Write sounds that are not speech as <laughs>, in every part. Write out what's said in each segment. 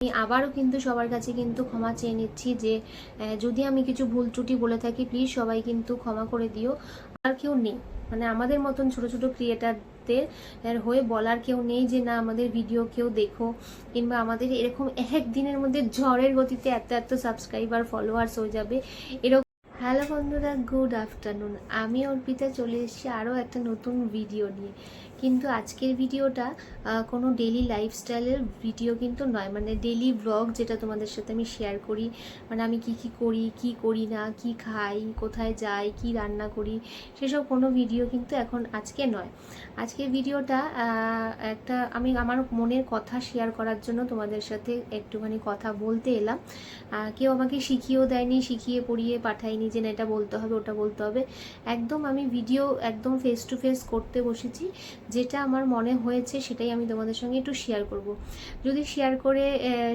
আমি আবারও কিন্তু সবার কাছে কিন্তু ক্ষমা চেয়ে নিচ্ছি যে যদি আমি কিছু ভুল ত্রুটি বলে থাকি প্লিজ সবাই কিন্তু ক্ষমা করে দিও। আর কেউ নেই। মানে আমাদের মতন ছোট ছোট ক্রিয়েটারদের হয়ে বলার কেউ নেই যে, না, আমাদের ভিডিও কেউ দেখো। কিংবা আমাদের এরকম এক দিনের মধ্যে ঝড়ের গতিতে এত এত সাবস্ক্রাইবার ফলোয়ার্স হয়ে যাবে। এরকম হ্যালো বন্ধুরা গুড আফটারনুন আমি অর্পিতা চলে এসেছি আরও একটা নতুন ভিডিও নিয়ে। কিন্তু আজকের ভিডিওটা কোনো ডেলি লাইফস্টাইলের ভিডিও কিন্তু নয়। মানে ডেলি ব্লগ যেটা তোমাদের সাথে আমি শেয়ার করি মানে আমি কি কি করি কি করি না, কি খাই, কোথায় যাই, কি রান্না করি, সেসব কোনো ভিডিও কিন্তু এখন আজকে নয়। আজকের ভিডিওটা একটা আমি আমার মনের কথা শেয়ার করার জন্য তোমাদের সাথে একটুখানি কথা বলতে এলাম। কেউ আমাকে শিখিয়েও দেয়নি, শিখিয়ে পড়িয়ে পাঠায়নি যে না, এটা বলতে হবে, ওটা বলতে হবে। একদম আমি ভিডিও একদম ফেস টু ফেস করতে বসেছি। যেটা আমার মনে হয়েছে সেটাই আমি তোমাদের সঙ্গে একটু শেয়ার করব। যদি শেয়ার করে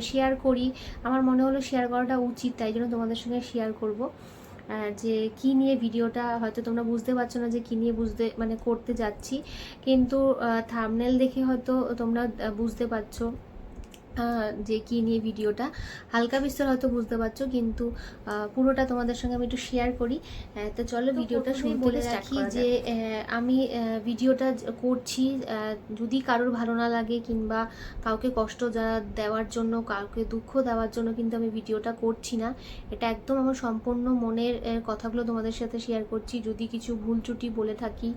শেয়ার করি, আমার মনে হলো শেয়ার করাটা উচিত, তাই জন্য তোমাদের সঙ্গে শেয়ার করব। যে কি নিয়ে ভিডিওটা, হয়তো তোমরা বুঝতে পারছ না যে কি নিয়ে বুঝতে মানে করতে যাচ্ছি। কিন্তু থামনেল দেখে হয়তো তোমরা বুঝতে পারছ। যে কি নিয়ে ভিডিওটা হালকা বিস্তর হয়তো বুঝতে পারছ কিন্তু পুরোটা তোমাদের সঙ্গে আমি একটু শেয়ার করি। তো চলো ভিডিওটা শুরু বলে রাখি যে আমি ভিডিওটা করছি যদি কারোর ভালো না লাগে কিংবা কাউকে কষ্ট দেওয়ার জন্য কাউকে দুঃখ দেওয়ার জন্য কিন্তু আমি ভিডিওটা করছি না। এটা একদম আমার সম্পূর্ণ মনের কথাগুলো তোমাদের সাথে শেয়ার করছি। যদি কিছু ভুল ত্রুটি বলে থাকি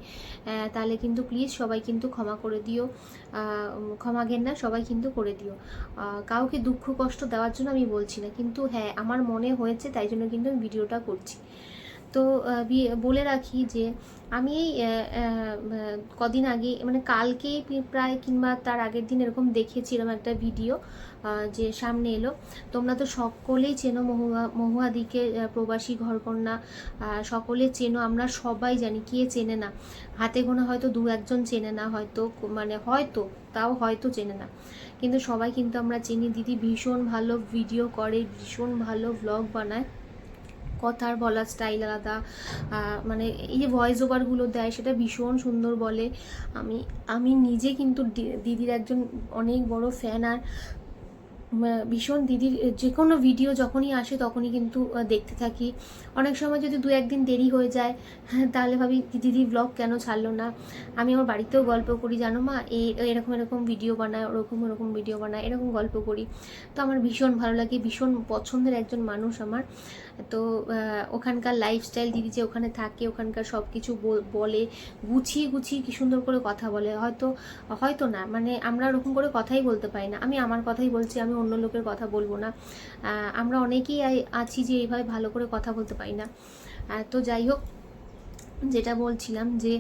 তাহলে কিন্তু প্লিজ সবাই কিন্তু ক্ষমা করে দিও। ক্ষমা ঘেন্না সবাই কিন্তু করে দিও। কাউকে দুঃখ, কষ্ট দেওয়ার জন্য আমি বলছি না। কিন্তু হ্যাঁ আমার মনে হয়েছে, তাই জন্য কিন্তু আমি ভিডিওটা করছি। তো বলে রাখি যে, আমি এই কদিন আগে মানে কালকেই প্রায় কিংবা তার আগের দিন এরকম দেখেছিলাম একটা ভিডিও। যে সামনে এলো। তোমরা তো সকলেই চেনো মহুয়া মহুয়াদিকে প্রবাসী ঘরকন্যা। সকলে চেনো, আমরা সবাই জানি, কে চেনে না? হাতে গোনা হয়তো দু একজন চেনে না, হয়তো মানে হয়তো, তাও হয়তো চেনে না। কিন্তু সবাই কিন্তু আমরা চিনি। দিদি ভীষণ ভালো ভিডিও করে, ভীষণ ভালো ব্লগ বানায়। কথার বলার স্টাইল আলাদা। মানে এই যে ভয়েস ওভারগুলো দেয়, সেটা ভীষণ সুন্দর বলে। আমি আমি নিজে কিন্তু দিদির একজন অনেক বড় ফ্যান আর ভীষণ দিদির যে কোনো ভিডিও যখনই আসে তখনই কিন্তু দেখতে থাকি। অনেক সময় যদি দু একদিন দেরি হয়ে যায় হ্যাঁ, তাহলে ভাবি দিদি ব্লগ কেন ছাড়লো না? আমি আমার বাড়িতেও গল্প করি জানো মা এরকম এরকম ভিডিও বানায় ওরকম ওরকম ভিডিও বানায় এরকম গল্প করি। তো আমার ভীষণ ভালো লাগে ভীষণ পছন্দের একজন মানুষ আমার। তো ওখানকার লাইফস্টাইল দিদি যে ওখানে থাকে ওখানকার সব কিছু বলে গুছিয়ে গুছিয়ে কি সুন্দর করে কথা বলে। হয়তো হয়তো না মানে আমরা ওরকম করে কথাই বলতে পারি না। আমি আমার কথাই বলছি আমি অন্য লোকের কথা বলব না। আমরা অনেকেই আছি যে এইভাবে ভালো করে কথা বলতে পারি না। তো যাই হোক যেটা বলছিলাম যে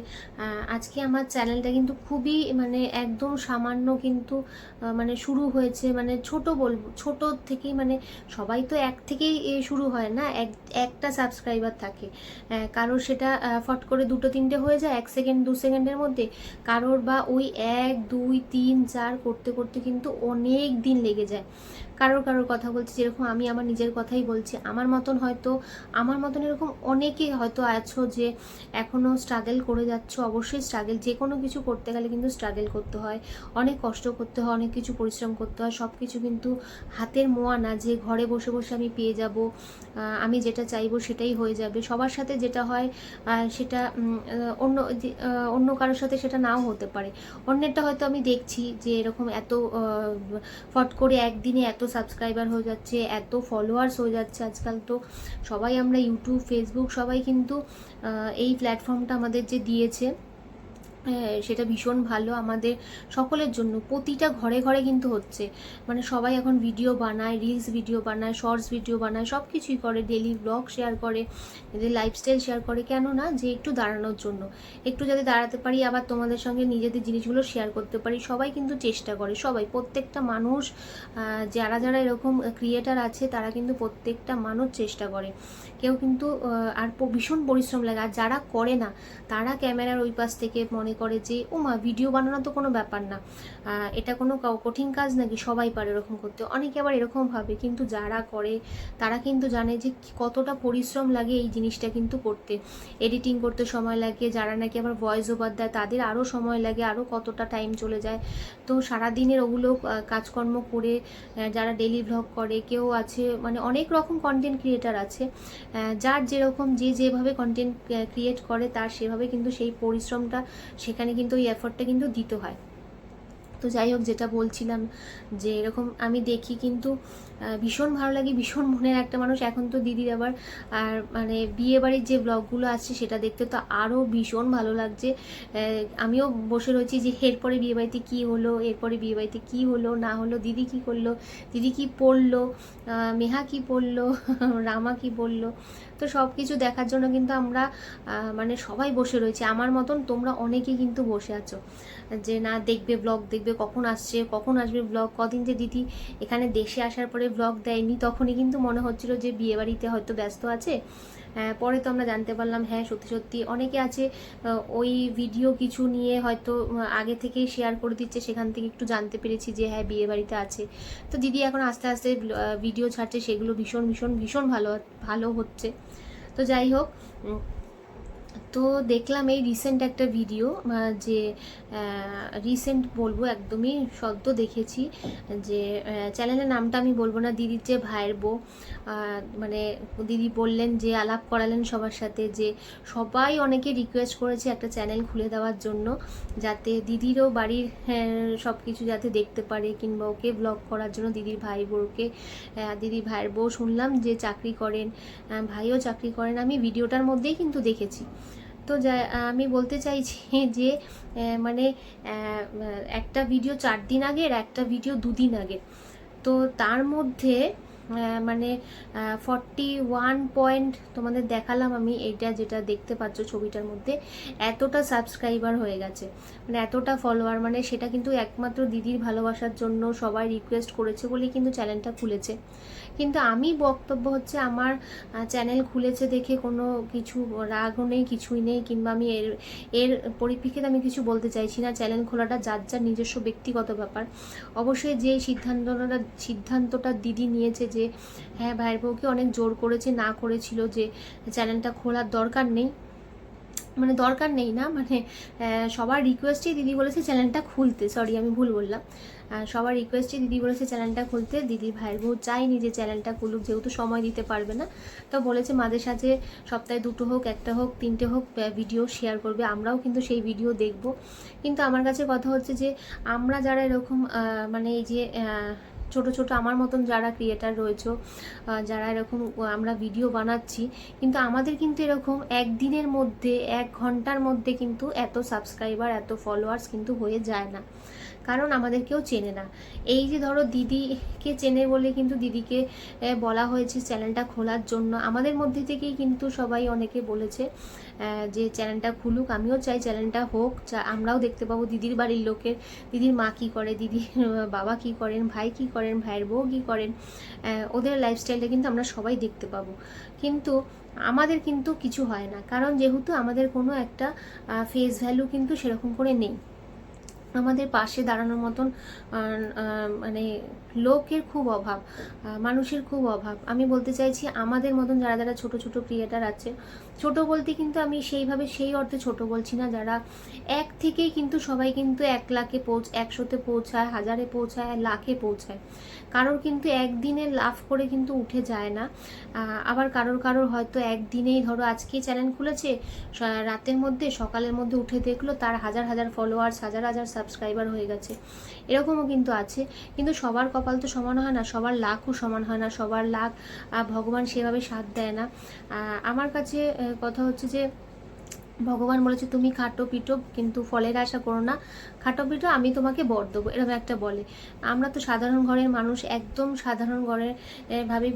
আজকে আমার চ্যানেলটা কিন্তু খুবই মানে একদম সামান্য কিন্তু মানে শুরু হয়েছে মানে ছোট বলব ছোট থেকেই মানে সবাই তো এক থেকেই শুরু হয় না, এক, একটা সাবস্ক্রাইবার থাকে। কারোর সেটা ফট করে দুটো, তিনটে হয়ে যায়, এক সেকেন্ড দু সেকেন্ডের মধ্যে। কারোর বা ওই এক, দুই, তিন, চার করতে করতে কিন্তু অনেক দিন লেগে যায়। কারোর কারোর কথা বলছি, যেরকম আমি আমার নিজের কথাই বলছি। আমার মতন হয়তো, আমার মতন এরকম অনেকে হয়তো আছো যে এখনও স্ট্রাগল করে যাচ্ছ। অবশ্যই স্ট্রাগল যে কোনো কিছু করতে গেলে কিন্তু স্ট্রাগল করতে হয়। অনেক কষ্ট করতে হয়, অনেক কিছু পরিশ্রম করতে হয়। সব কিছু কিন্তু হাতের মোয়া না যে ঘরে বসে বসে আমি পেয়ে যাব আমি যেটা চাইব সেটাই হয়ে যাবে। সবার সাথে যেটা হয় সেটা অন্য অন্য কারোর সাথে সেটা নাও হতে পারে। অন্যেরটা হয়তো আমি দেখছি যে এরকম এত ফট করে একদিনে এত সাবস্ক্রাইবার হয়ে যাচ্ছে, এত ফলোয়ার্স হয়ে যাচ্ছে আজকাল তো। সবাই আমরা ইউটিউব ফেসবুক সবাই কিন্তু এই প্ল্যাটফর্মটা আমাদের যে দিয়েছে। সেটা ভীষণ ভালো আমাদের সকলের জন্য। প্রতিটা ঘরে ঘরে কিন্তু হচ্ছে। মানে সবাই এখন ভিডিও বানায় রিলস ভিডিও বানায় শর্টস ভিডিও বানায় সব কিছুই করে ডেলি ব্লগ শেয়ার করে, এদের লাইফস্টাইল শেয়ার করে। কেন না, যে একটু দাঁড়ানোর জন্য। একটু যাতে দাঁড়াতে পারি, আবার তোমাদের সঙ্গে নিজেদের জিনিসগুলো শেয়ার করতে পারি, সবাই কিন্তু চেষ্টা করে, সবাই। প্রত্যেকটা মানুষ যারা যারা এরকম ক্রিয়েটার আছে, তারা কিন্তু প্রত্যেকটা মানুষ চেষ্টা করে। কেউ কিন্তু আর ভীষণ পরিশ্রম লাগে। আর যারা করে না, তারা ক্যামেরার ওই পাশ থেকে মনে করে যে ও মা ভিডিও বানানো তো কোনো ব্যাপার না। এটা কোনো কঠিন কাজ নাকি? সবাই পারে এরকম করতে। অনেকে আবার এরকম ভাবে, কিন্তু যারা করে, তারা কিন্তু জানে যে কতটা পরিশ্রম লাগে এই জিনিসটা কিন্তু করতে। এডিটিং করতে সময় লাগে, যারা নাকি আবার ভয়েস ওভার দেয়, তাদের আরও সময় লাগে আরও কতটা টাইম চলে যায়। তো সারাদিনের ওগুলো কাজকর্ম করে যারা ডেলি ভ্লগ করে, কেউ আছে মানে অনেক রকম কন্টেন্ট ক্রিয়েটার আছে। যার যেরকম যে যেভাবে কন্টেন্ট ক্রিয়েট করে তার সেভাবে কিন্তু সেই পরিশ্রমটা, সেখানে কিন্তু ওই এফর্টটা কিন্তু দিতে হয়। তো যাই হোক, যেটা বলছিলাম যে এরকম আমি দেখি কিন্তু ভীষণ ভালো লাগে, ভীষণ মনের একটা মানুষ। এখন তো দিদির আবার, আর মানে বিয়ে বাড়ির যে ব্লগগুলো আছে সেটা দেখতে তো আরও ভীষণ ভালো লাগছে। আমিও বসে রয়েছি যে, এরপরে বিয়ে বাড়িতে কী হলো? এরপরে বিয়ে বাড়িতে কী হলো? না হলো? দিদি কি করল? দিদি কি পড়ল? মেহা কি পড়ল? <laughs> রামা কি বলল তো সব কিছু দেখার জন্য কিন্তু আমরা মানে সবাই বসে রয়েছি। আমার মতন তোমরা অনেকেই কিন্তু বসে আছো। যে, না, দেখবে ব্লগ, দেখবে কখন আসছে, কখন আসবে ব্লগ, কদিন যে দিদি এখানে দেশে আসার পরে ব্লগ দেয়নি তখনই কিন্তু মনে হচ্ছিল যে বিয়ে বাড়িতে হয়তো ব্যস্ত আছে। আহ, পরে তো আমরা জানতে পারলাম হ্যাঁ সত্যি সত্যি অনেকে আছে ওই ভিডিও কিছু নিয়ে হয়তো আগে থেকেই শেয়ার করে দিচ্ছে সেখান থেকে একটু জানতে পেরেছি যে হ্যাঁ বিয়ে বাড়িতে আছে। তো দিদি এখন আস্তে আস্তে ভিডিও ছাড়ছে সেগুলো ভীষণ ভীষণ ভীষণ ভালো ভালো হচ্ছে। তো যাই হোক তো দেখলাম এই রিসেন্ট একটা ভিডিও যে রিসেন্ট বলব, একদমই সদ্য দেখেছি, যে চ্যানেলের নামটা আমি বলব না, দিদির যে ভাইয়ের বউ মানে দিদি বললেন যে, আলাপ করালেন সবার সাথে, যে সবাই অনেকে রিকোয়েস্ট করেছে একটা চ্যানেল খুলে দেওয়ার জন্য, যাতে দিদিরও বাড়ির সব কিছু যাতে দেখতে পারে, কিংবা ওকে ব্লগ করার জন্য দিদির ভাই বউকে দিদির ভাইয়ের বউ শুনলাম যে চাকরি করেন ভাইও চাকরি করেন, আমি ভিডিওটার মধ্যেই কিন্তু দেখেছি। তো যা, আমি বলতে চাইছি যে মানে একটা ভিডিও চার দিন আগের, একটা ভিডিও দুদিন আগে তো তার মধ্যে মানে ফর্টি ওয়ান পয়েন্ট তোমাদের দেখালাম আমি এইটা যেটা দেখতে পাচ্ছ ছবিটার মধ্যে, এতটা সাবস্ক্রাইবার হয়ে গেছে। মানে এতটা ফলোয়ার মানে সেটা কিন্তু একমাত্র দিদির ভালোবাসার জন্য সবাই রিকোয়েস্ট করেছে বলেই কিন্তু চ্যানেলটা খুলেছে। কিন্তু আমি বক্তব্য হচ্ছে আমার চ্যানেল খুলেছে দেখে কোনো কিছু রাগও নেই, কিছুই নেই, কিংবা আমি এর এর পরিপ্রেক্ষিতে আমি কিছু বলতে চাইছি না। চ্যানেল খোলাটা যার যার নিজস্ব ব্যক্তিগত ব্যাপার। অবশ্যই যে সিদ্ধান্তটা সিদ্ধান্তটা দিদি নিয়েছে যে হ্যাঁ ভাইয়ের বউকে অনেক জোর করেছে, না করেছিল যে, চ্যানেলটা খোলার দরকার নেই। মানে দরকার নেই না মানে সবার রিকোয়েস্টেই দিদি বলেছে চ্যানেলটা খুলতে। সরি আমি ভুল বললাম। সবার রিকোয়েস্টে দিদি বলেছে চ্যানেলটা খুলতে। দিদির ভাইয়ের বউ চাইনি যে চ্যানেলটা খুলুক, যেহেতু সময় দিতে পারবে না। তো বলেছে মাঝে সাঝে সপ্তাহে দুটো হোক, একটা হোক, তিনটে হোক ভিডিও শেয়ার করবে। আমরাও কিন্তু সেই ভিডিও দেখব। কিন্তু আমার কাছে কথা হচ্ছে যে, আমরা যারা এরকম মানে এই যে ছোট ছোট আমার মতন যারা ক্রিয়েটার রয়েছে যারা এরকম আমরা ভিডিও বানাচ্ছি, কিন্তু আমাদের কিন্তু এরকম একদিনের মধ্যে, এক ঘণ্টার মধ্যে কিন্তু এত সাবস্ক্রাইবার এত ফলোয়ার্স কিন্তু হয়ে যায় না। কারণ আমাদের কেউ চেনে না। এই যে ধরো দিদিকে চেনে বলে কিন্তু দিদিকে বলা হয়েছে চ্যানেলটা খোলার জন্য। আমাদের মধ্যে থেকেই কিন্তু সবাই অনেকে বলেছে যে চ্যানেলটা খুলুক। আমিও চাই চ্যানেলটা হোক। যা- আমরাও দেখতে পাবো দিদির বাড়ির লোকের, দিদির মা কী করে, দিদির বাবা কী করেন, ভাই কী করেন, ভাইয়ের বউ কী করেন ওদের লাইফস্টাইলটা কিন্তু আমরা সবাই দেখতে পাবো। কিন্তু আমাদের কিন্তু কিছু হয় না। কারণ যেহেতু আমাদের কোনো একটা ফেস ভ্যালু কিন্তু সেরকম করে নেই। আমাদের পাশে দাঁড়ানোর মতন মানে লোকের খুব অভাব মানুষের খুব অভাব। আমি বলতে চাইছি, আমাদের মতন যারা যারা ছোট ছোট ক্রিয়েটার আছে, ছোট বলতে কিন্তু আমি সেইভাবে সেই অর্থে ছোট বলছি না। যারা এক থেকেই কিন্তু সবাই কিন্তু এক লাখে পৌঁছ, একশোতে পৌঁছায়, হাজারে পৌঁছায়, লাখে পৌঁছায়। কারোর কিন্তু একদিনে লাভ করে কিন্তু উঠে যায় না। আবার কারোর কারোর হয়তো একদিনেই ধরো আজকে চ্যানেল খুলেছে রাতের মধ্যে, সকালের মধ্যে উঠে দেখল, তার হাজার হাজার ফলোয়ার্স হাজার হাজার সাবস্ক্রাইবার হয়ে গেছে। এরকমও কিন্তু আছে। কিন্তু সবার কপাল তো সমান হয় না, সবার লাখও সমান হয় না, সবার লাখ ভগবান সেভাবে সাথ দেয় না। আমার কাছে কথা হচ্ছে যে ভগবান বলেছে, তুমি খাটো পিটো, কিন্তু ফলের আশা করো না। খাটো পিটো, আমি তোমাকে বর দেবো, এরকম একটা বলে। আমরা তো সাধারণ ঘরের মানুষ, একদম সাধারণ ঘরের ভাবে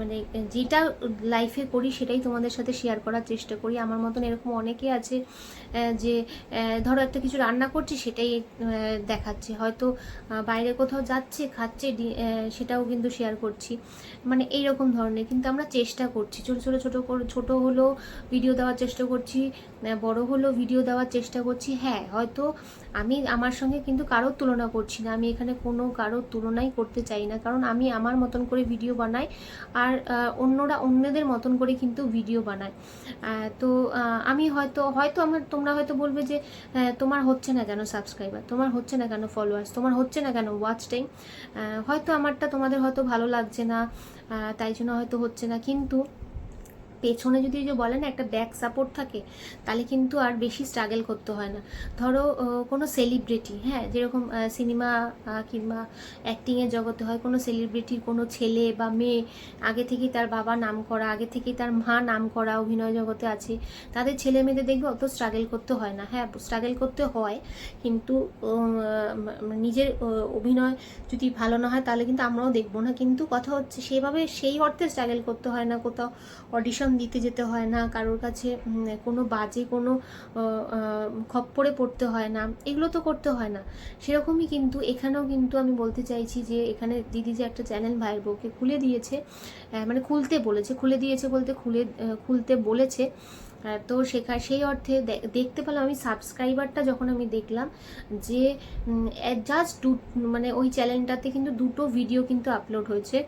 মানে যেটা লাইফে করি, সেটাই তোমাদের সাথে শেয়ার করার চেষ্টা করি। আমার মতন এরকম অনেকে আছে যে ধরো একটা কিছু রান্না করছি, সেটাই দেখাচ্ছে। হয়তো বাইরে কোথাও যাচ্ছে, খাচ্ছে সেটাও কিন্তু শেয়ার করছি। মানে এই রকম ধরনের। কিন্তু আমরা চেষ্টা করছি। ছোটো ছোটো ছোটো ছোটো হলেও ভিডিও দেওয়ার চেষ্টা করছি। বড় হলো ভিডিও দেওয়ার চেষ্টা করছি। হ্যাঁ হয়তো আমি আমার সঙ্গে কিন্তু কারোর তুলনা করছি না। আমি এখানে কোনো কারোর তুলনাই করতে চাই না। কারণ আমি আমার মতন করে ভিডিও বানাই আর অন্যরা অন্যদের মতন করে কিন্তু ভিডিও বানায়। তো আমি হয়তো হয়তো আমার, তোমরা হয়তো বলবে যে তোমার হচ্ছে না কেন সাবস্ক্রাইবার তোমার হচ্ছে না কেন ফলোয়ার্স তোমার হচ্ছে না কেন ওয়াচ টাইম হয়তো আমারটা তোমাদের হয়তো ভালো লাগছে না। তাই জন্য হয়তো হচ্ছে না। কিন্তু পেছনে যদি যে বলে না একটা ব্যাক সাপোর্ট থাকে, তাহলে কিন্তু আর বেশি স্ট্রাগল করতে হয় না। ধরো কোনো সেলিব্রিটি হ্যাঁ যেরকম সিনেমা কিংবা অ্যাক্টিংয়ের জগতে হয়, কোনো সেলিব্রিটির কোনো ছেলে বা মেয়ে আগে থেকেই তার বাবা নাম করা, আগে থেকেই তার মা নাম করা, অভিনয় জগতে আছে, তাদের ছেলে মেয়েদের দেখবে অত স্ট্রাগল করতে হয় না। হ্যাঁ স্ট্রাগল করতে হয়, কিন্তু নিজের অভিনয় যদি ভালো না হয়, তাহলে কিন্তু আমরাও দেখব না। কিন্তু কথা হচ্ছে, সেভাবে সেই অর্থে স্ট্রাগল করতে হয় না, কোথাও অডিশন দিতে যেতে হয় না, কারোর কাছে কোনো বাজে কোনো খপ্পরে পড়তে হয় না, এগুলো তো করতে হয় না। সেরকমই কিন্তু এখানেও কিন্তু আমি বলতে চাইছি যে, এখানে দিদি যে একটা চ্যানেল ভাইয়ের বউকে খুলে দিয়েছে মানে খুলতে বলেছে, খুলে দিয়েছে বলতে খুলে খুলতে বলেছে তো শেখা সেই অর্থে দেখতে পেলাম আমি সাবস্ক্রাইবারটা যখন আমি দেখলাম যে জাস্ট দু মানে ওই চ্যানেলটাতে কিন্তু দুটো ভিডিও কিন্তু আপলোড হয়েছে।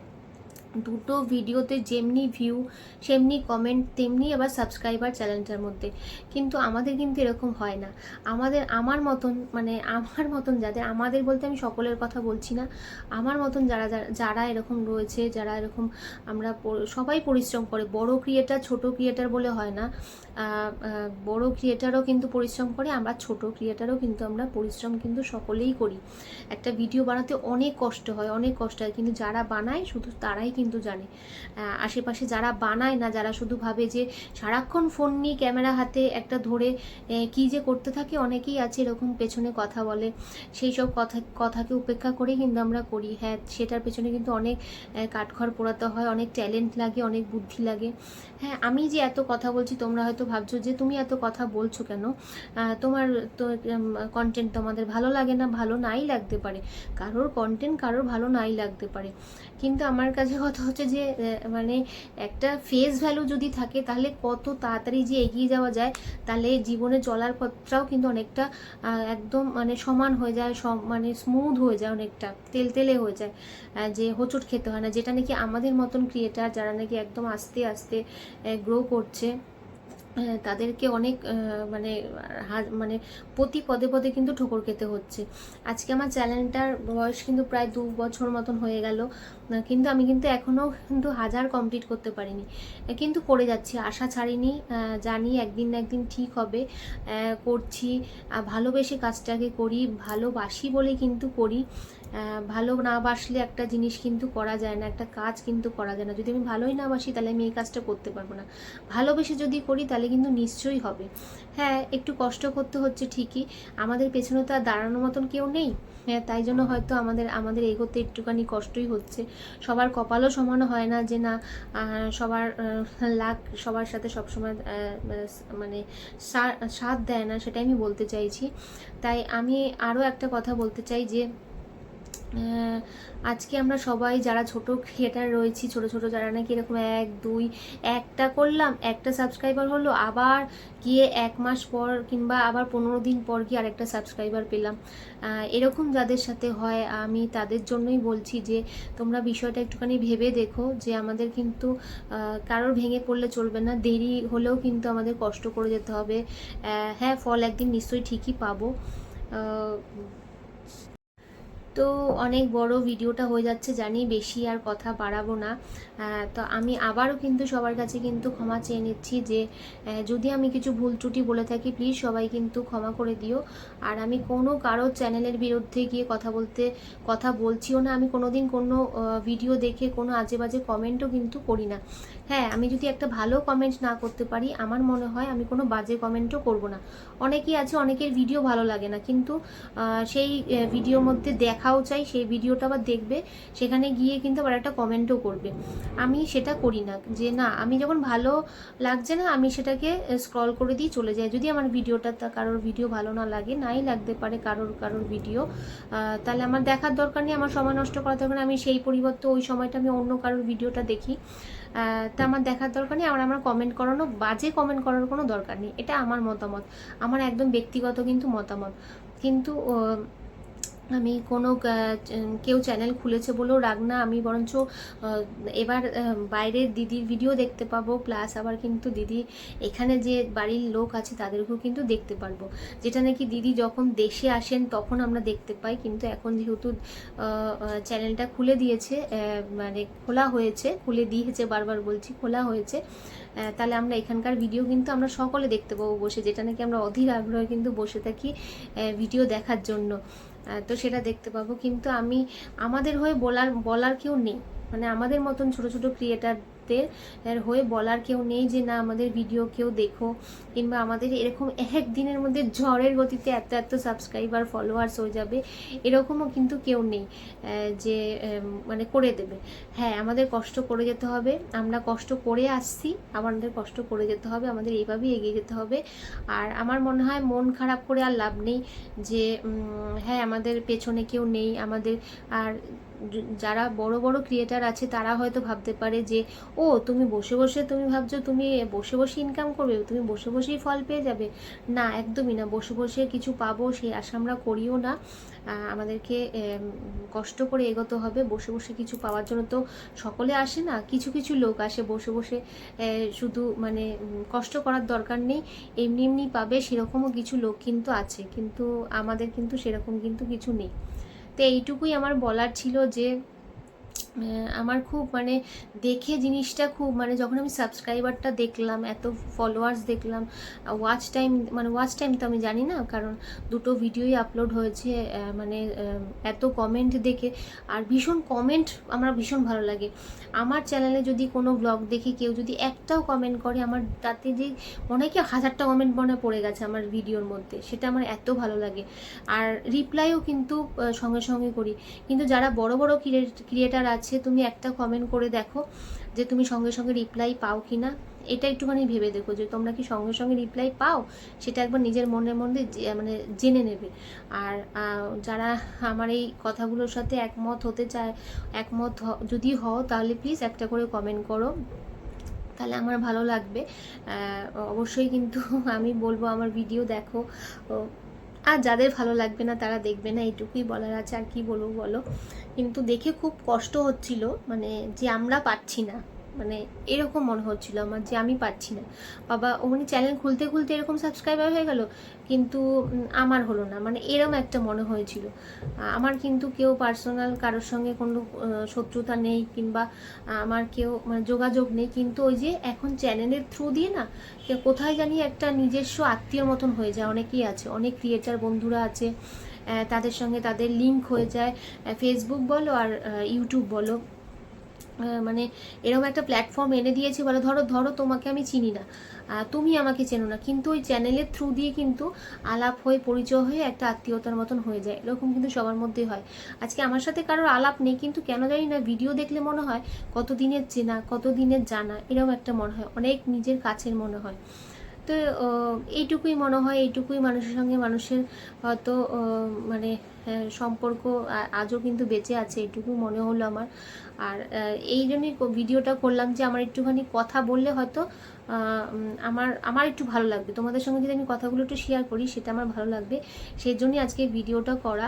দুটো ভিডিওতে যেমনি ভিউ সেমনি কমেন্ট তেমনি আবার সাবস্ক্রাইবার চ্যানেলটার মধ্যে। কিন্তু আমাদের কিন্তু এরকম হয় না। আমাদের, আমার মতন মানে আমার মতন যাদের, আমাদের বলতে আমি সকলের কথা বলছি না, আমার মতন যারা, যারা- এরকম রয়েছে, যারা এরকম আমরা সবাই পরিশ্রম করে। বড় ক্রিয়েটার ছোট ক্রিয়েটার বলে হয় না। বড় ক্রিয়েটারও কিন্তু পরিশ্রম করে, আমরা ছোট ক্রিয়েটারও কিন্তু আমরা পরিশ্রম কিন্তু সকলেই করি। একটা ভিডিও বানাতে অনেক কষ্ট হয়, অনেক কষ্ট হয়, কিন্তু যারা বানায় শুধু তারাই কিন্তু জানে। আশেপাশে যারা বানায় না, যারা শুধু ভাবে যে সারাক্ষণ ফোন নিয়ে ক্যামেরা হাতে একটা ধরে কি যে করতে থাকে, অনেকেই আছে এরকম পেছনে কথা বলে। সেই সব কথা, কথাকে উপেক্ষা করেই কিন্তু আমরা করি। হ্যাঁ সেটার পেছনে কিন্তু অনেক কাঠখড় পোড়াতে হয়, অনেক ট্যালেন্ট লাগে, অনেক বুদ্ধি লাগে। হ্যাঁ আমি যে এত কথা বলছি, তোমরা হয়তো ভাবছ যে তুমি এত কথা বলছো কেন? তোমার তো কন্টেন্ট তোমাদের ভালো লাগে না, ভালো নাই লাগতে পারে। কারোর কন্টেন্ট কারোর ভালো নাই লাগতে পারে। কিন্তু আমার কাছে কথা হচ্ছে যে মানে একটা ফেস ভ্যালু যদি থাকে, তাহলে কত তাড়াতাড়ি যে এগিয়ে যাওয়া যায়, তাহলে জীবনে চলার পথটাও কিন্তু অনেকটা একদম মানে সমান হয়ে যায় মানে স্মুথ হয়ে যায়, অনেকটা তেলতেলে হয়ে যায় যে হোঁচট খেতে হয় না। যেটা নাকি আমাদের মতন ক্রিয়েটার যারা নাকি একদম আস্তে আস্তে গ্রো করছে তাদেরকে অনেক মানে মানে প্রতি পদে পদে কিন্তু ঠোকর খেতে হচ্ছে। আজকে আমার চ্যানেলটার বয়স কিন্তু প্রায় দু বছর মতন হয়ে গেল কিন্তু আমি কিন্তু এখনও কিন্তু হাজার কমপ্লিট করতে পারিনি। কিন্তু করে যাচ্ছি, আশা ছাড়িনি জানি একদিন না একদিন ঠিক হবে। করছি ভালোবেসে কাজটাকে করি, ভালোবাসি বলে কিন্তু করি। ভালো না বাসলে একটা জিনিস কিন্তু করা যায় না, একটা কাজ কিন্তু করা যায় না। যদি আমি ভালোই না বাসি, তাহলে আমি এই কাজটা করতে পারব না। ভালোবেসে যদি করি, তাহলে কিন্তু নিশ্চয়ই হবে। হ্যাঁ একটু কষ্ট করতে হচ্ছে ঠিকই, আমাদের পেছনে তো আর দাঁড়ানোর মতন কেউ নেই। হ্যাঁ তাই জন্য হয়তো আমাদের আমাদের এগোতে একটুখানি কষ্টই হচ্ছে। সবার কপালও সমান হয় না যে না সবার লাক সবার সাথে সবসময় মানে সাথ দেয় না, সেটাই আমি বলতে চাইছি। তাই আমি আরও একটা কথা বলতে চাই যে আজকে আমরা সবাই যারা ছোট ক্রিয়েটার রয়েছি, ছোট ছোট যারা নাকি এরকম এক, দুই, একটা করলাম, একটা সাবস্ক্রাইবার হলো, আবার গিয়ে এক মাস পর কিংবা আবার পনেরো দিন পর গিয়ে আরেকটা সাবস্ক্রাইবার পেলাম। এরকম যাদের সাথে হয়, আমি তাদের জন্যই বলছি যে, তোমরা বিষয়টা একটুখানি ভেবে দেখো যে, আমাদের কিন্তু কারোর ভেঙে পড়লে চলবে না, দেরি হলেও কিন্তু আমাদের কষ্ট করে যেতে হবে। হ্যাঁ ফল একদিন নিশ্চয়ই ঠিকই পাবো। তো অনেক বড় ভিডিওটা হয়ে যাচ্ছে জানি বেশি আর কথা বাড়াবো না। তো আমি আবারও কিন্তু সবার কাছে কিন্তু ক্ষমা চেয়ে নিচ্ছি যে যদি আমি কিছু ভুল ত্রুটি বলে থাকি প্লিজ সবাই কিন্তু ক্ষমা করে দিও। আর আমি কোনো কারও চ্যানেলের বিরুদ্ধে গিয়ে কথা বলতে, কথা বলছিও না। আমি কোনোদিন কোনো ভিডিও দেখে, কোনো আজে বাজে কমেন্টও কিন্তু করি না। হ্যাঁ আমি যদি একটা ভালো কমেন্ট না করতে পারি, আমার মনে হয় আমি কোনো বাজে কমেন্টও করব না। অনেকেই আছে, অনেকের ভিডিও ভালো লাগে না, কিন্তু সেই ভিডিওর মধ্যে দেখাও চাই, সেই ভিডিওটা আবার দেখবে, সেখানে গিয়ে কিন্তু আবার একটা কমেন্টও করবে। আমি সেটা করি না, যে না, আমি যখন ভালো লাগছে না, আমি সেটাকে স্ক্রল করে দিয়ে চলে যাই। যদি আমার ভিডিওটা কারোর ভিডিও ভালো না লাগে, নাই লাগতে পারে কারোর কারোর ভিডিও তাহলে আমার দেখার দরকার নেই, আমার সময় নষ্ট করার দরকার আমি সেই পরিবর্তে ওই সময়টা আমি অন্য কারোর ভিডিওটা দেখি। তা আমার দেখার দরকার নেই আমার আমার কমেন্ট করানো, বাজে কমেন্ট করার কোনো দরকার নেই। এটা আমার মতামত। আমার একদম ব্যক্তিগত কিন্তু মতামত। কিন্তু আমি কোনো কেউ চ্যানেল খুলেছে বলেও রাগ না, আমি বরঞ্চ এবার বাইরের দিদির ভিডিও দেখতে পাবো প্লাস আবার কিন্তু দিদি এখানে যে বাড়ির লোক আছে তাদেরকেও কিন্তু দেখতে পারব। যেটা নাকি দিদি যখন দেশে আসেন তখন আমরা দেখতে পাই, কিন্তু এখন যেহেতু চ্যানেলটা খুলে দিয়েছে মানে খোলা হয়েছে, খুলে দিয়েছে বারবার বলছি, খোলা হয়েছে তাহলে আমরা এখানকার ভিডিও কিন্তু আমরা সকলে দেখতে পাবো বসে, যেটা নাকি আমরা অধীর আগ্রহে কিন্তু বসে থাকি ভিডিও দেখার জন্য। তো সেটা দেখতে পাবো। কিন্তু আমি, আমাদের হয়ে বলার বলার কেউ নেই। মানে আমাদের মতন ছোট ছোট ক্রিয়েটারদের হয়ে বলার কেউ নেই যে না, আমাদের ভিডিও কেউ দেখো। কিংবা আমাদের এরকম এক দিনের মধ্যে ঝড়ের গতিতে এত এত সাবস্ক্রাইবার ফলোয়ার্স হয়ে যাবে, এরকমও কিন্তু কেউ নেই যে মানে করে দেবে। হ্যাঁ আমাদের কষ্ট করে যেতে হবে, আমরা কষ্ট করে আসছি, আমাদের কষ্ট করে যেতে হবে, আমাদের এইভাবেই এগিয়ে যেতে হবে। আর আমার মনে হয় মন খারাপ করে আর লাভ নেই যে হ্যাঁ আমাদের পেছনে কেউ নেই, আমাদের, আর যারা বড় বড় ক্রিয়েটার আছে তারা হয়তো ভাবতে পারে যে, ও, তুমি বসে বসে তুমি ভাবছ তুমি বসে বসে ইনকাম করবে, তুমি বসে বসেই ফল পেয়ে যাবে। না, একদমই না। বসে বসে কিছু পাবো সেই আশা আমরা করিও না। আমাদেরকে কষ্ট করে এগোতে হবে। বসে বসে কিছু পাওয়ার জন্য তো সকলে আসে না, কিছু কিছু লোক আসে বসে বসে শুধু মানে কষ্ট করার দরকার নেই। এমনি এমনি পাবে, সেরকমও কিছু লোক কিন্তু আছে। কিন্তু আমাদের কিন্তু সেরকম কিন্তু কিছু নেই। তো এইটুকুই আমার বলার ছিল যে আমার খুব মানে দেখে জিনিসটা খুব মানে যখন আমি সাবস্ক্রাইবারটা দেখলাম, এত ফলোয়ার্স দেখলাম ওয়াচ টাইম মানে ওয়াচ টাইম তো আমি জানি না, কারণ দুটো ভিডিওই আপলোড হয়েছে মানে এত কমেন্ট দেখে, আর ভীষণ কমেন্ট আমার ভীষণ ভালো লাগে। আমার চ্যানেলে যদি কোনো ব্লগ দেখে কেউ যদি একটাও কমেন্ট করে, আমার তাতে যে মনে হয় কি হাজারটা কমেন্ট মনে পড়ে গেছে আমার ভিডিওর মধ্যে, সেটা আমার এত ভালো লাগে। আর রিপ্লাইও কিন্তু সঙ্গে সঙ্গে করি। কিন্তু যারা বড় বড় ক্রিয়েটার আছে তুমি একটা কমেন্ট করে দেখো যে তুমি সঙ্গে সঙ্গে রিপ্লাই পাও কি না এটা একটুখানি ভেবে দেখো যে তোমরা কি সঙ্গে সঙ্গে রিপ্লাই পাও? সেটা একবার নিজের মনের মধ্যে মানে জেনে নেবে। আর যারা আমার এই কথাগুলোর সাথে একমত হতে চায়, একমত যদি হও তাহলে প্লিজ একটা করে কমেন্ট করো। তাহলে আমার ভালো লাগবে। অবশ্যই কিন্তু আমি বলব আমার ভিডিও দেখো। আর যাদের ভালো লাগবে না, তারা দেখবে না, এইটুকুই বলার আছে। আর কি বলব বলো? কিন্তু দেখে খুব কষ্ট হচ্ছিল মানে যে আমরা পাচ্ছি না। মানে এরকম মনে হচ্ছিল আমার যে আমি পাচ্ছি না। বাবা ও মানে চ্যানেল খুলতে খুলতে এরকম সাবস্ক্রাইবার হয়ে গেল, কিন্তু আমার হলো না। মানে এরম একটা মনে হয়েছিল। আমার কিন্তু কেউ পার্সোনাল কারোর সঙ্গে কোনো শত্রুতা নেই কিংবা আমার কেউ মানে যোগাযোগ নেই। কিন্তু ওই যে এখন চ্যানেলের থ্রু দিয়ে না কোথায় জানি একটা নিজস্ব আত্মীয়র মতন হয়ে যায়। অনেকেই আছে, অনেক ক্রিয়েটার বন্ধুরা আছে তাদের সঙ্গে তাদের লিঙ্ক হয়ে যায়। ফেসবুক বলো আর ইউটিউব বলো। মানে এরকম একটা প্ল্যাটফর্ম এনে দিয়েছে বলে ধরো ধরো তোমাকে আমি চিনি না তুমি আমাকে চেনো না কিন্তু ওই চ্যানেলের থ্রু দিয়ে কিন্তু আলাপ হয়ে পরিচয় হয়ে একটা আত্মীয়তার মতন হয়ে যায় এরকম কিন্তু সবার মধ্যেই হয়। আজকে আমার সাথে কারোর আলাপ নেই কিন্তু কেন জানি না ভিডিও দেখলে মনে হয় কত দিনের চেনা কত দিনের জানা এরকম একটা মনে হয় অনেক নিজের কাছের মনে হয়। তো এইটুকুই মনে হয় এইটুকুই মানুষের সঙ্গে মানুষের হয়তো মানে আহ, সম্পর্ক আজও কিন্তু বেঁচে আছে এইটুকু মনে হলো আমার। আর এই জন্যই ভিডিওটা করলাম যে আমার একটুখানি কথা বললে হয়তো আমার আমার একটু ভালো লাগবে। তোমাদের সঙ্গে যদি আমি কথাগুলো একটু শেয়ার করি, সেটা আমার ভালো লাগবে। সেই জন্যই আজকে ভিডিওটা করা।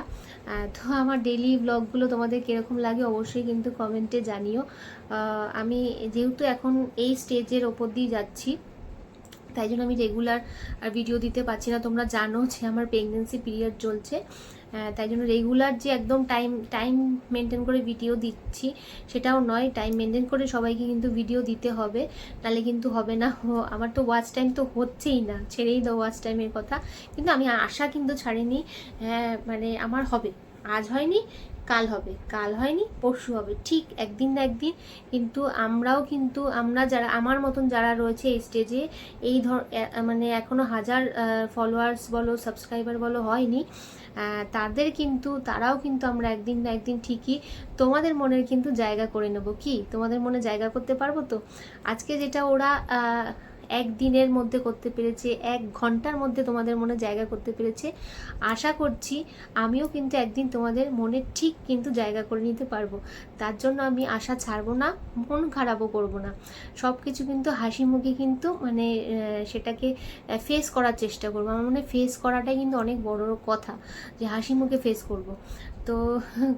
তো আমার ডেলি ব্লগগুলো তোমাদের কীরকম লাগে অবশ্যই কিন্তু কমেন্টে জানিও। আমি যেহেতু এখন এই স্টেজের ওপর দিয়ে যাচ্ছি, তাই জন্য আমি রেগুলার ভিডিও দিতে পারছি না। তোমরা জানো যে আমার প্রেগনেন্সি পিরিয়ড চলছে। তাই জন্য রেগুলার যে একদম টাইম টাইম মেনটেন করে ভিডিও দিচ্ছি, সেটাও নয়। টাইম মেনটেন করে সবাইকে কিন্তু ভিডিও দিতে হবে তাহলে কিন্তু হবে না। আমার তো ওয়াচ টাইম তো হচ্ছেই না, ছেড়েই দাও ওয়াচ টাইমের কথা। কিন্তু আমি আশা কিন্তু ছাড়িনি হ্যাঁ মানে আমার হবে। আজ হয়নি, কাল হবে। কাল হয়নি, পরশু হবে। ঠিক একদিন না একদিন কিন্তু আমরাও কিন্তু, আমরা যারা, আমার মতন যারা রয়েছে এই স্টেজে এই ধর মানে এখনও হাজার ফলোয়ার্স বলো সাবস্ক্রাইবার বলো হয়নি তাদের কিন্তু, তারাও কিন্তু আমরা একদিন না একদিন ঠিকই তোমাদের মনের কিন্তু জায়গা করে নেব। কি? তোমাদের মনে জায়গা করতে পারব তো? আজকে যেটা ওরা একদিনের মধ্যে করতে পেরেছে, এক ঘণ্টার মধ্যে তোমাদের মনে জায়গা করতে পেরেছে। আশা করছি আমিও কিন্তু একদিন তোমাদের মনে ঠিক কিন্তু জায়গা করে নিতে পারব। তার জন্য আমি আশা ছাড়বো না, মন খারাপও করব না। সব কিছু কিন্তু হাসি মুখে কিন্তু মানে সেটাকে ফেস করার চেষ্টা করব। আমার মনে ফেস করাটাই কিন্তু অনেক বড় কথা, যে হাসি মুখে ফেস করব। তো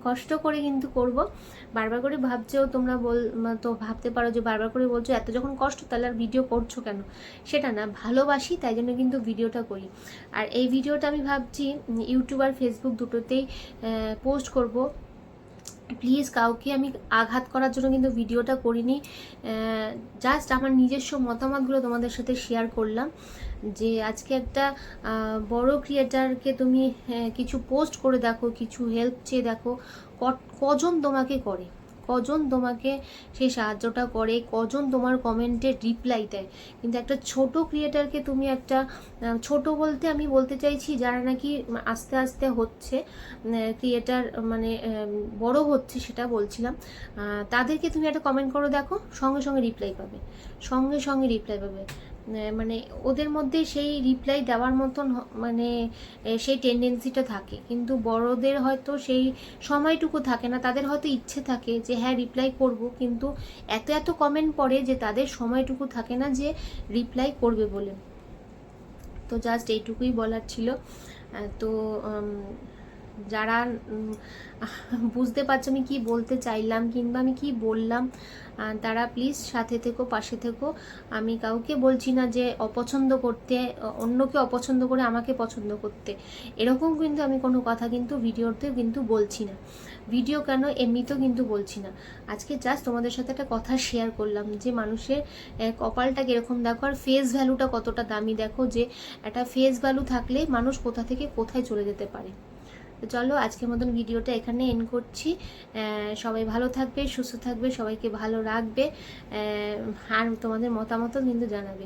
কষ্ট করে কিন্তু করব। বারবার করে ভাবছেও তোমরা বল তো ভাবতে পারো যে বারবার করে বলছো, এত যখন কষ্ট, তাহলে আর ভিডিও করছ কেন? সেটা না, ভালোবাসি, তাই জন্য কিন্তু ভিডিওটা করি। আর এই ভিডিওটা আমি ভাবছি ইউটিউব আর ফেসবুক দুটোতেই পোস্ট করব। প্লিজ কাউকে আমি আঘাত করার জন্য কিন্তু ভিডিওটা করিনি। জাস্ট আমার নিজস্ব মতামতগুলো তোমাদের সাথে শেয়ার করলাম যে আজকে একটা বড় ক্রিয়েটারকে তুমি কিছু পোস্ট করে দেখো, কিছু হেল্প চেয়ে দেখো কজন তোমাকে করে? কজন তোমাকে সেই সাহায্যটা করে, কজন তোমার কমেন্টে রিপ্লাই দেয়? কিন্তু একটা ছোট ক্রিয়েটারকে তুমি একটা ছোট বলতে আমি বলতে চাইছি যারা নাকি আস্তে আস্তে হচ্ছে ক্রিয়েটার মানে বড় হচ্ছে সেটা বলছিলাম তাদেরকে তুমি একটা কমেন্ট করো দেখো, সঙ্গে সঙ্গে রিপ্লাই পাবে, সঙ্গে সঙ্গে রিপ্লাই পাবে। মানে ওদের মধ্যে সেই রিপ্লাই দেওয়ার মতন মানে সেই টেন্ডেন্সিটা থাকে। কিন্তু বড়দের হয়তো সেই সময়টুকু থাকে না। তাদের হয়তো ইচ্ছে থাকে যে হ্যাঁ রিপ্লাই করব। কিন্তু এত এত কমেন্ট পড়ে যে, তাদের সময়টুকু থাকে না যে রিপ্লাই করবে বলে। তো জাস্ট এইটুকুই বলার ছিল। তো যারা বুঝতে পারছ আমি কি বলতে চাইলাম কিংবা আমি কি বললাম তারা প্লিজ সাথে থেকো, পাশে থেকো। আমি কাউকে বলছি না যে অপছন্দ করতে, অন্যকে অপছন্দ করে আমাকে পছন্দ করতে। এরকম কিন্তু আমি কোনো কথা কিন্তু ভিডিওতে কিন্তু বলছি না। ভিডিও কেন এমনিতেও কিন্তু বলছি না। আজকে জাস্ট তোমাদের সাথে একটা কথা শেয়ার করলাম যে মানুষের কপালটা কীরকম দেখো আর ফেস ভ্যালুটা কতটা দামি। দেখো যে একটা ফেস ভ্যালু থাকলে মানুষ কোথা থেকে কোথায় চলে যেতে পারে। তো চলো আজকের মতন ভিডিওটা এখানে এন্ড করছি। সবাই ভালো থাকবে, সুস্থ থাকবে, সবাইকে ভালো রাখবে আর তোমাদের মতামতও কিন্তু জানাবে।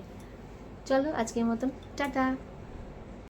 চলো আজকের মতন, টাটা।